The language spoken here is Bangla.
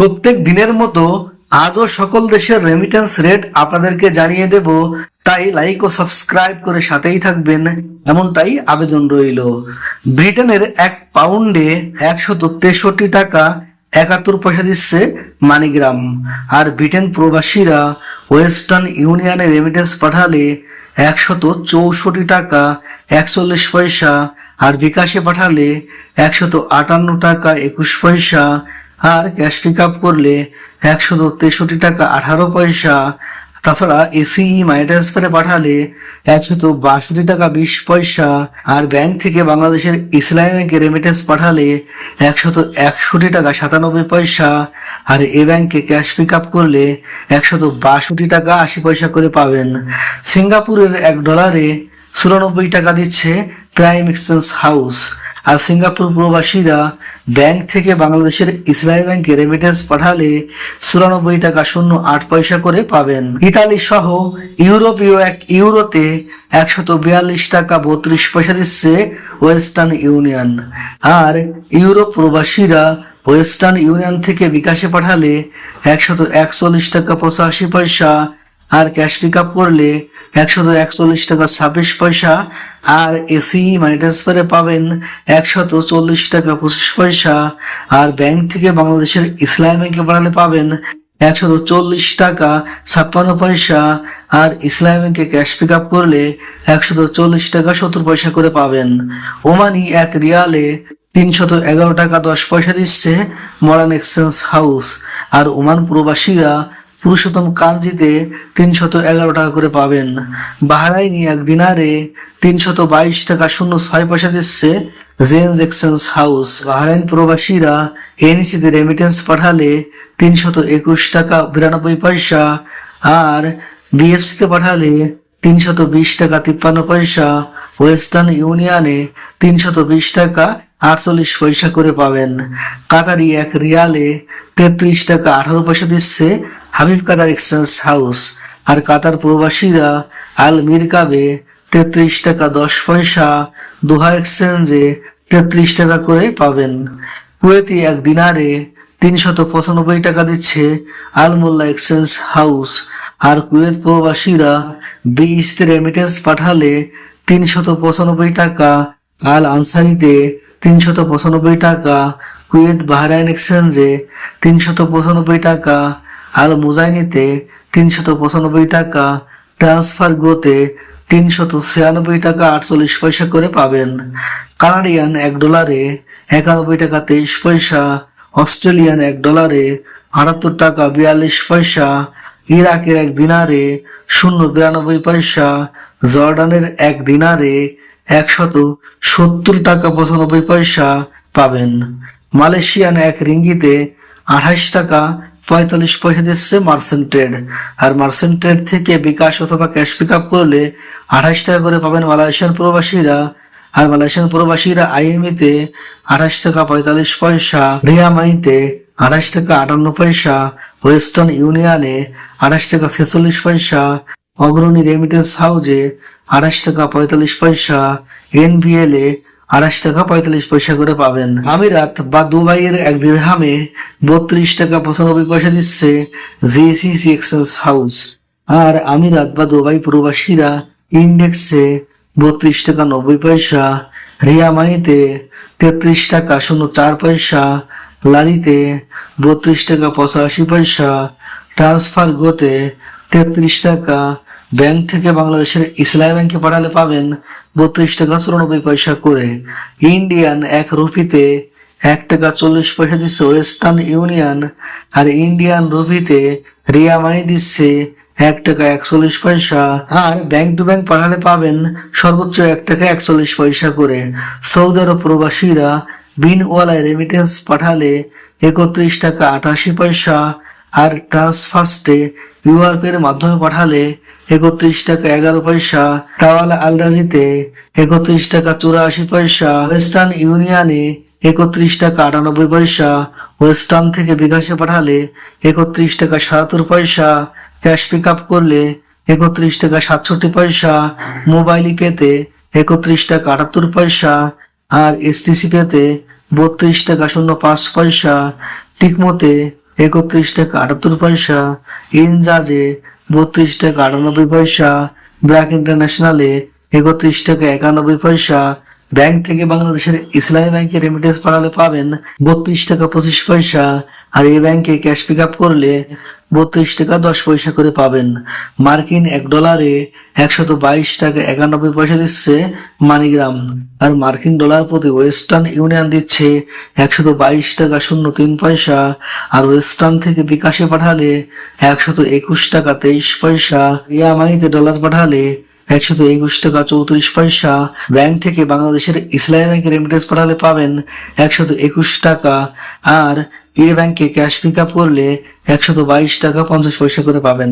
প্রত্যেক দিনের মতো আজও সকল দেশের রেমিটেন্স রেট আপনাদেরকে জানিয়ে দেব। তাই লাইক ও সাবস্ক্রাইব করে সাথেই থাকবেন। এমনটাই আবেদন রইল। ব্রিটেনের এক পাউন্ডে একশত তেষট্টি টাকা একাত্তর পয়সা দিচ্ছে মানিগ্রাম। আর ব্রিটেন প্রবাসীরা ওয়েস্টার্ন ইউনিয়নে রেমিটেন্স পাঠালে একশত চৌষট্টি টাকা, একচল্লিশ পয়সা। আর বিকাশে পাঠালে একশত আটান্ন টাকা, একুশ পয়সা। আর ক্যাশ পিক আপ করলে একশত তেষট্টি টাকা আঠারো পয়সা। তাছাড়া এসিই মানি ট্রান্সফারে পাঠালে একশত বাষট্টি টাকা বিশ পয়সা। আর ব্যাংক থেকে বাংলাদেশের ইসলামিক রেমিটেন্স পাঠালে একশত একষট্টি টাকা সাতানব্বই পয়সা। আর এ ব্যাংকে ক্যাশ পিক আপ করলে একশত বাষট্টি টাকা আশি পয়সা করে পাবেন। সিঙ্গাপুরের এক ডলারে চুরানব্বই টাকা দিচ্ছে প্রাইম এক্সচেঞ্জ হাউস আর সিঙ্গাপুর প্রবাসীরা ব্যাংক থেকে বাংলাদেশের ইসলামী ব্যাংকে রেমিটেন্স পাঠালে চুরানব্বই টাকা শূন্য আট পয়সা করে পাবেন। ইতালি সহ ইউরোপীয় এক ইউরোতে একশত বিয়াল্লিশ টাকা বত্রিশ পয়সা দিচ্ছে ওয়েস্টার্ন ইউনিয়ন। আর ইউরোপ প্রবাসীরা ওয়েস্টার্ন ইউনিয়ন থেকে বিকাশে পাঠালে একশত একচল্লিশ টাকা পঁচাশি পয়সা আর ক্যাশ পিক আপ করলে একশত একচল্লিশ টাকা ছাব্বিশ পয়সা, আর এসি মানি ট্রান্সফারে পাবেন একশত চল্লিশ টাকা পঁচিশ পয়সা, আর ব্যাংক থেকে বাংলাদেশের ইসলাম ব্যাংকে পাঠালে পাবেন একশত চল্লিশ টাকা ছাপ্পান্ন পয়সা, আর ইসলাম ব্যাংকে ক্যাশ পিক আপ করলে একশত চল্লিশ টাকা সত্তর পয়সা করে পাবেন। ওমানি এক রিয়ালে তিনশত এগারো টাকা দশ পয়সা দিচ্ছে মডার্ন এক্সচেঞ্জ হাউস। আর ওমান প্রবাসীরা পুরুষোত্তম কাঞ্জিতে তিনশত এগারো টাকা করে পাবেন। বাহারাইনি এক দিনারে তিনশত বাইশ টাকা শূন্য ছয় পয়সা দিচ্ছে জেন্স এক্সচেঞ্জ হাউস। বাহারাইন প্রবাসীরা এনসিতে রেমিটেন্স পাঠালে তিনশত একুশ টাকা বিরানব্বই পয়সা আর বিএফসিতে পাঠালে তিনশত বিশ টাকা তিপ্পান্ন পয়সা। ওয়েস্টার্ন ইউনিয়নে তিনশত বিশ টাকা আটচল্লিশ পয়সা করে পাবেন। কাতারি এক রিয়ালে তেত্রিশ টাকা আঠারো পয়সা দিচ্ছে হাবিব কাতার এক্সচেঞ্জ হাউস আর কাতার প্রবাসীরা আল মিরকাবে তেত্রিশ টাকা দশ পয়সা, দোহা এক্সচেঞ্জে তেত্রিশ টাকা করে পাবেন। কুয়েতি এক দিনারে তিনশত পঁচানব্বই টাকা দিচ্ছে আল মোল্লা এক্সচেঞ্জ হাউস। আর কুয়েত প্রবাসীরা বিইসতে রেমিটেন্স পাঠালে তিনশত পঁচানব্বই টাকা, আল আনসারিতে তিনশত পঁচানব্বই টাকা, কুয়েত বাহরাইন এক্সচেঞ্জে তিনশত পঁচানব্বই টাকা আল মুজাইনিতে তিনশত পঁচানব্বই টাকা, ট্রান্সফার গোতে তিনশত ছিয়ানব্বই টাকা আটচল্লিশ পয়সা করে পাবেন। কানাডিয়ান এক ডলারে একানব্বই টাকা তেইশ পয়সা, অস্ট্রেলিয়ান এক ডলারে আটাত্তর টাকা বিয়াল্লিশ পয়সা, ইরাকের এক দিনারে শূন্য বিরানব্বই পয়সা, জর্ডানের এক দিনারে একশত সত্তর টাকা পঁচানব্বই পয়সা পাবেন। মালয়েশিয়ান এক রিঙ্গিতে আঠাশ টাকা পঁয়তাল্লিশ পয়সা দিচ্ছে মার্সেন্ট ট্রেড আর মার্সেন্ট ট্রেড থেকে বিকাশ অথবা ক্যাশ পিক আপ করলে আঠাশ টাকা করে পাবেন মালয়েশিয়ান প্রবাসীরা। আর মালয়েশিয়ান প্রবাসীরা আইএমইতে আঠাশ টাকা পঁয়তাল্লিশ পয়সা রিয়ামাইতে আঠাশ টাকা আটান্ন পয়সা ওয়েস্টার্ন ইউনিয়নে আঠাশ টাকা ছেচল্লিশ পয়সা অগ্রণী রেমিটেন্স হাউজে আঠাশ টাকা পঁয়তাল্লিশ পয়সা এনবিএল এ আঠাশ টাকা পঁয়তাল্লিশ পয়সা করে পাবেন। আমিরাত বা দুবাইয়ের এক দিরহামে বত্রিশ টাকা পঁচানব্বই পয়সা দিচ্ছে জিসিসি এক্সচেঞ্জ হাউস আর আমিরাত বা দুবাই প্রবাসীরা ইন্ডেক্সে বত্রিশ টাকা নব্বই পয়সা রিয়ামাইতে তেত্রিশ টাকা শূন্য চার পয়সা, লারিতে বত্রিশ টাকা পঁচাশি পয়সা, ট্রান্সফার গোতে তেত্রিশ টাকা ব্যাংক থেকে বাংলাদেশের ইসলামী ব্যাংকে পাঠালে পাবেন বত্রিশ টাকা চুরানব্বই পয়সা করে। ইন্ডিয়ান এক রুপিতে এক টাকা চল্লিশ পয়সা দিচ্ছে ওয়েস্টার্ন ইউনিয়ন আর ইন্ডিয়ান রুপিতে রিয়ামাই দিচ্ছে এক টাকা একচল্লিশ পয়সা। আর ব্যাংক টু ব্যাংক পাঠালে পাবেন সর্বোচ্চ এক টাকা একচল্লিশ পয়সা করে। সৌদি আরব প্রবাসীরা বিনওয়ালায় রেমিটেন্স পাঠালে একত্রিশ টাকা আটাশি পয়সা আর ট্রান্সফার্স্টে ইউআরপি এর মাধ্যমে পাঠালে একত্রিশ টাকা এগারো পয়সা। টাওয়ালা আলরাজিতে একত্রিশ টাকা চুরাশি পয়সা। ওয়েস্টার্ন ইউনিয়নে একত্রিশ টাকা আটানব্বই পয়সা। ওয়েস্টার্ন থেকে বিকাশে পাঠালে একত্রিশ টাকা সাতাত্তর পয়সা। ক্যাশ পিক আপ করলে একত্রিশ টাকা সাতষট্টি পয়সা। মোবাইল পেতে একত্রিশ টাকা আটাত্তর পয়সা। আর এসটিসি পেতে বত্রিশ টাকা শূন্য পাঁচ পয়সা। ঠিকমতে একত্রিশ টাকা আটাত্তর পয়সা। ইনজাজে বত্রিশ টাকা আটানব্বই পয়সা। ব্র্যাক ইন্টারন্যাশনালে একত্রিশ টাকা একানব্বই পয়সা। ব্যাংক থেকে বাংলাদেশের ইসলামী ব্যাংকে রেমিটেন্স পাঠালে পাবেন বত্রিশ টাকা পঁচিশ পয়সা। আর এই ব্যাংকে ক্যাশ পিক আপ করলে বত্রিশ টাকা দশ পয়সা করে পাবেন। মার্কিন এক ডলারে একশত বাইশ টাকা একানব্বই পয়সা দিচ্ছে মানিগ্রাম। আর মার্কিন ডলার প্রতি ওয়েস্টার্ন ইউনিয়ন দিচ্ছে একশত বাইশ টাকা শূন্য তিন পয়সা। আর ওয়েস্টার্ন থেকে বিকাশে পাঠালে একশত একুশ টাকা তেইশ পয়সা। ইয়ামাইতে ডলার পাঠালে একশত একুশ টাকা চৌত্রিশ পয়সা। ব্যাংক থেকে বাংলাদেশের ইসলামী ব্যাংকে রেমিটেন্স পাঠালে পাবেন একশত একুশ টাকা। আর এ ব্যাংকে ক্যাশ পিক আপ করলে একশত বাইশ টাকা পঞ্চাশ পয়সা করে পাবেন।